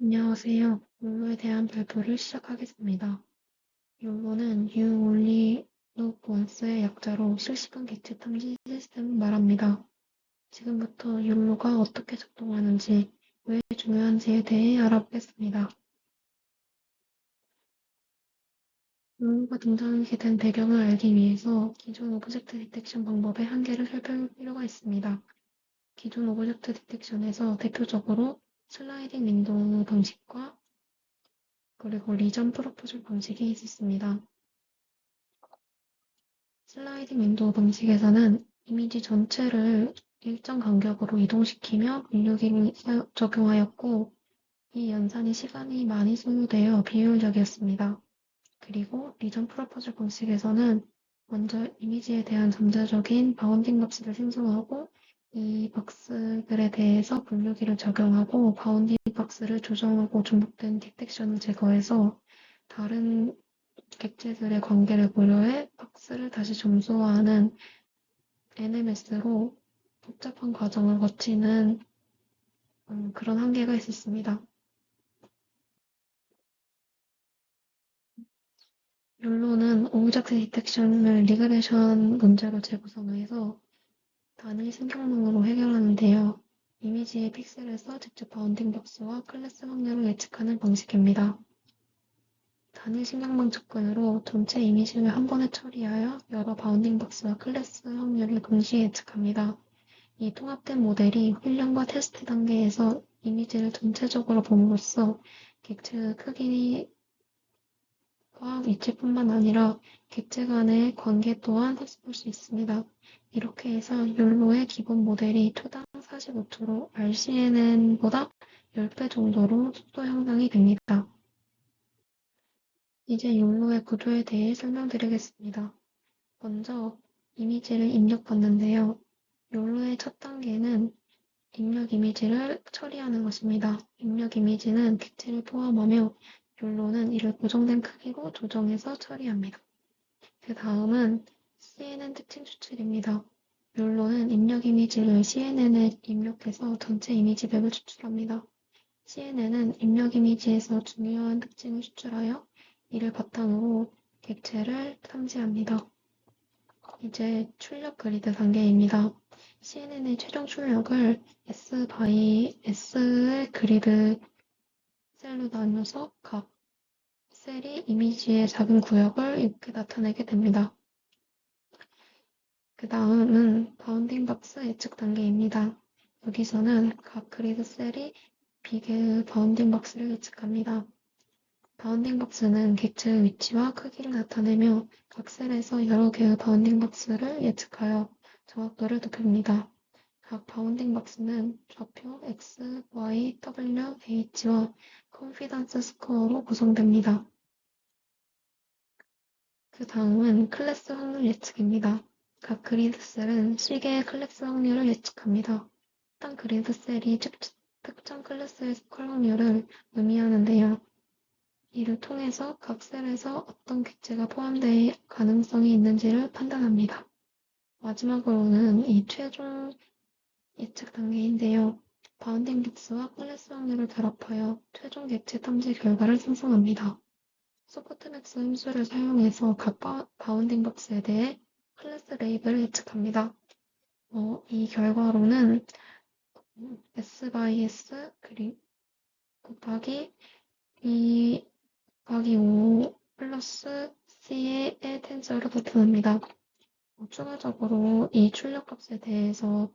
안녕하세요. 욜로에 대한 발표를 시작하겠습니다. You Only Live Once의 약자로 실시간 객체 탐지 시스템을 말합니다. 지금부터 욜로가 어떻게 작동하는지, 왜 중요한지에 대해 알아보겠습니다. 욜로가 등장하게 된 배경을 알기 위해서 기존 오브젝트 디텍션 방법의 한계를 살펴볼 필요가 있습니다. 기존 오브젝트 디텍션에서 대표적으로 슬라이딩 윈도우 방식과 그리고 리전 프로포즈 방식이 있었습니다. 슬라이딩 윈도우 방식에서는 이미지 전체를 일정 간격으로 이동시키며 분류기를 적용하였고 이 연산이 시간이 많이 소요되어 비효율적이었습니다. 그리고 리전 프로포즈 방식에서는 먼저 이미지에 대한 잠재적인 바운딩 값을 생성하고 이 박스들에 대해서 분류기를 적용하고 바운딩 박스를 조정하고 중복된 디텍션을 제거해서 다른 객체들의 관계를 고려해 박스를 다시 점수화하는 NMS로 복잡한 과정을 거치는 음, 그런 한계가 있었습니다. 욜로는 오브젝트 디텍션을 리그레션 문제로 재구성해서 단일 신경망으로 해결하는데요. 이미지의 픽셀에서 직접 바운딩 박스와 클래스 확률을 예측하는 방식입니다. 단일 신경망 접근으로 전체 이미지를 한 번에 처리하여 여러 바운딩 박스와 클래스 확률을 동시에 예측합니다. 이 통합된 모델이 훈련과 테스트 단계에서 이미지를 전체적으로 봄으로써 객체의 크기 와 위치뿐만 아니라 객체 간의 관계 또한 해석할 수 있습니다. 이렇게 해서 욜로의 기본 모델이 초당 45초로 RCNN보다 10배 정도로 속도 향상이 됩니다. 이제 욜로의 구조에 대해 설명드리겠습니다. 먼저 이미지를 입력받는데요. 욜로의 첫 단계는 입력 이미지를 처리하는 것입니다. 입력 이미지는 객체를 포함하며 욜로는 이를 고정된 크기로 조정해서 처리합니다. 그 다음은 CNN 특징 추출입니다. 욜로는 입력 이미지를 CNN에 입력해서 전체 이미지 맵을 추출합니다. CNN은 입력 이미지에서 중요한 특징을 추출하여 이를 바탕으로 객체를 탐지합니다. 이제 출력 그리드 단계입니다. CNN의 최종 출력을 S by S의 그리드 셀로 나누어서 각 셀이 이미지의 작은 구역을 이렇게 나타내게 됩니다. 그 다음은 바운딩 박스 예측 단계입니다. 여기서는 각 그리드 셀이 비계의 바운딩 박스를 예측합니다. 바운딩 박스는 객체의 위치와 크기를 나타내며 각 셀에서 여러 개의 바운딩 박스를 예측하여 정확도를 높입니다. 각 바운딩 박스는 좌표 X, Y, W, H와 컨피던스 스코어로 구성됩니다. 그 다음은 클래스 확률 예측입니다. 각 그리드 셀은 시계의 클래스 확률을 예측합니다. 해당 그리드 셀이 특정 클래스의 스컬 확률을 의미하는데요. 이를 통해서 각 셀에서 어떤 객체가 포함될 가능성이 있는지를 판단합니다. 마지막으로는 이 최종 예측 단계인데요. 바운딩 박스와 클래스 확률을 결합하여 최종 객체 탐지 결과를 생성합니다. 소프트맥스 함수를 사용해서 각 바운딩 박스에 대해 클래스 레이블을 예측합니다. 어, 이 결과로는 S by S 그리 곱하기 2 곱하기 5 플러스 C의 텐저를 나타납니다. 어, 추가적으로 이 출력 값에 대해서 어,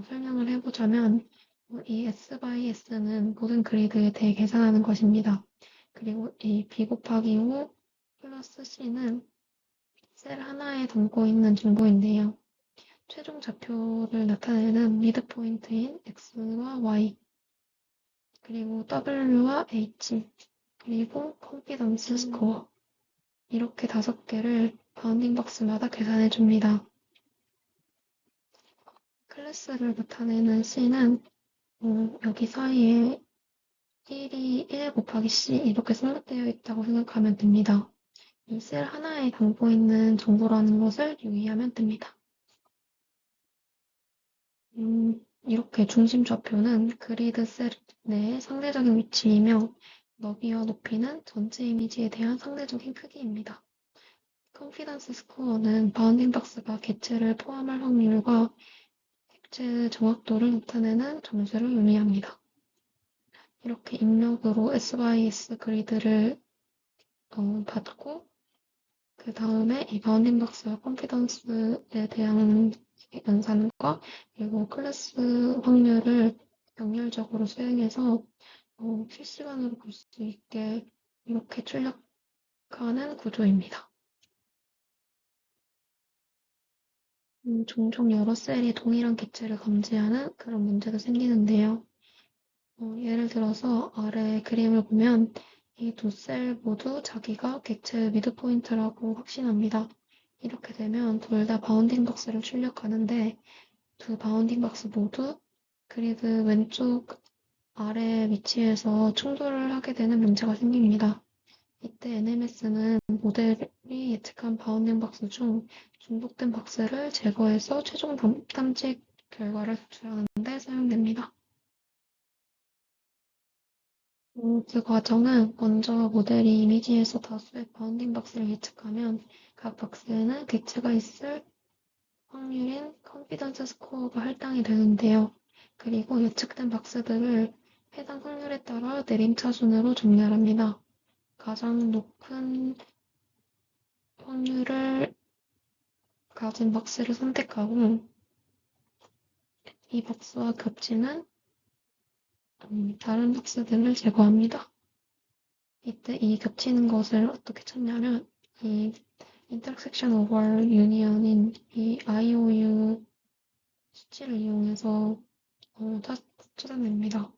설명을 해보자면 어, 이 S by S는 모든 그리드에 대해 계산하는 것입니다. 그리고 이 B 곱하기 5 플러스 C는 셀 하나에 담고 있는 정보인데요. 최종 좌표를 나타내는 미드 포인트인 X와 Y, 그리고 W와 H, 그리고 컴피던스 스코어 이렇게 다섯 개를 바운딩 박스마다 계산해 줍니다. 클래스를 나타내는 C는 어, 여기 사이에 1이 1 곱하기 C 이렇게 생략되어 있다고 생각하면 됩니다. 이 셀 하나에 담고 있는 정보라는 것을 유의하면 됩니다. 음, 이렇게 중심 좌표는 그리드 셀 내의 상대적인 위치이며 너비와 높이는 전체 이미지에 대한 상대적인 크기입니다. 컨피던스 스코어는 바운딩 박스가 객체를 포함할 확률과 객체의 정확도를 나타내는 점수를 의미합니다. 이렇게 입력으로 SYS 그리드를 어, 받고 그 다음에 이 바운딩 박스와 컨피던스에 대한 연산과 그리고 클래스 확률을 병렬적으로 수행해서 어, 실시간으로 볼 수 있게 이렇게 출력하는 구조입니다. 음, 종종 여러 셀이 동일한 객체를 감지하는 그런 문제도 생기는데요. 어, 예를 들어서 아래 그림을 보면 이 두 셀 모두 자기가 객체의 미드 포인트라고 확신합니다. 이렇게 되면 둘 다 바운딩 박스를 출력하는데 두 바운딩 박스 모두 그리드 왼쪽 아래 위치에서 충돌을 하게 되는 문제가 생깁니다. 이때 NMS는 모델 이 예측한 바운딩 박스 중 중복된 박스를 제거해서 최종 탐지 결과를 도출하는 데 사용됩니다. 음, 그 과정은 먼저 모델이 이미지에서 다수의 바운딩 박스를 예측하면 각 박스에는 객체가 있을 확률인 컨피던스 스코어가 할당이 되는데요. 그리고 예측된 박스들을 해당 확률에 따라 내림차순으로 정렬합니다. 가장 높은 확률을 가진 박스를 선택하고 이 박스와 겹치는 음, 다른 박스들을 제거합니다. 이때 이 겹치는 것을 어떻게 찾냐면 이 intersection over union인 이 IOU 수치를 이용해서 어, 찾, 찾아냅니다.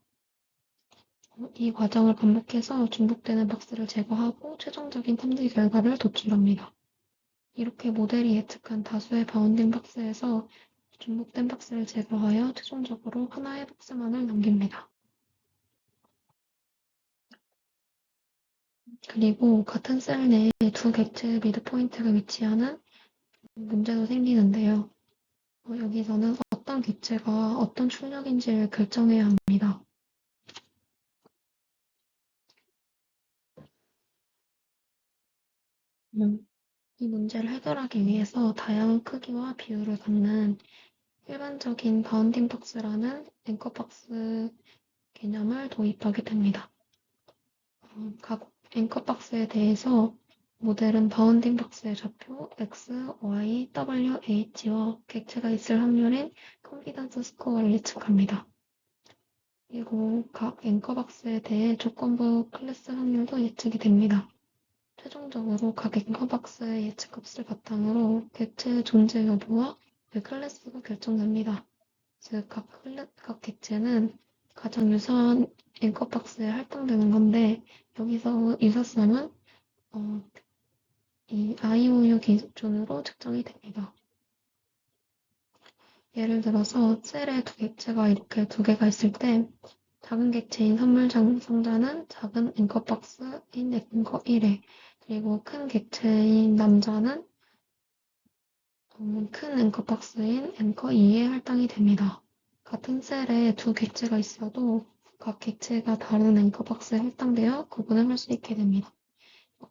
어, 이 과정을 반복해서 중복되는 박스를 제거하고 최종적인 탐지 결과를 도출합니다. 이렇게 모델이 예측한 다수의 바운딩 박스에서 중복된 박스를 제거하여 최종적으로 하나의 박스만을 남깁니다. 그리고 같은 셀 내에 두 객체의 미드포인트가 위치하는 문제도 생기는데요. 어, 여기서는 어떤 객체가 어떤 출력인지를 결정해야 합니다. 이 문제를 해결하기 위해서 다양한 크기와 비율을 갖는 일반적인 바운딩 박스라는 앵커 박스 개념을 도입하게 됩니다. 어, 각 앵커 박스에 대해서 모델은 바운딩 박스의 좌표 x, y, w, h와 객체가 있을 확률인 컨피던스 스코어를 예측합니다. 그리고 각 앵커 박스에 대해 조건부 클래스 확률도 예측이 됩니다. 최종적으로 각 앵커 박스의 예측 값을 바탕으로 객체의 존재 여부와 그 클래스가 결정됩니다. 즉, 각, 클래, 각 객체는 가장 유사한 앵커 박스에 할당되는 건데 여기서 유사성은 어, 이 IOU 기준으로 측정이 됩니다. 예를 들어서 셀에 두 객체가 이렇게 두 개가 있을 때 작은 객체인 선물 상자는 작은 앵커 박스인 앵커 1에 그리고 큰 객체인 남자는 음, 큰 앵커 박스인 앵커 2에 할당이 됩니다. 같은 셀에 두 객체가 있어도 각 객체가 다른 앵커 박스에 할당되어 구분을 할 수 있게 됩니다.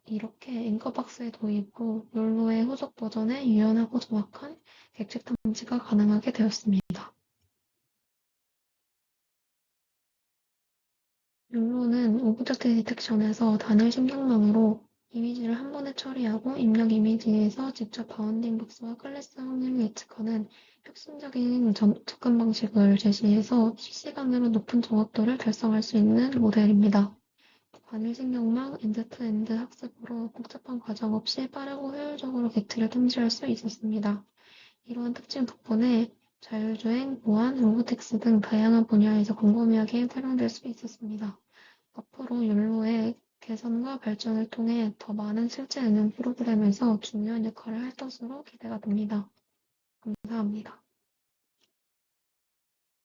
이렇게 앵커 박스의 도입 후 욜로의 후속 버전에 유연하고 정확한 객체 탐지가 가능하게 되었습니다. 욜로는 오브젝트 디텍션에서 단일 심장망으로 이미지를 한 번에 처리하고 입력 이미지에서 직접 바운딩 박스와 클래스 확률을 예측하는 혁신적인 접근 방식을 제시해서 실시간으로 높은 정확도를 달성할 수 있는 모델입니다. 관일신경망 엔드-투-엔드 학습으로 복잡한 과정 없이 빠르고 효율적으로 객체를 탐지할 수 있었습니다. 이러한 특징 덕분에 자율주행, 보안, 로보틱스 등 다양한 분야에서 광범위하게 활용될 수 있었습니다. 앞으로 욜로의 개선과 발전을 통해 더 많은 실제 응용 프로그램에서 중요한 역할을 할 것으로 기대가 됩니다. 감사합니다.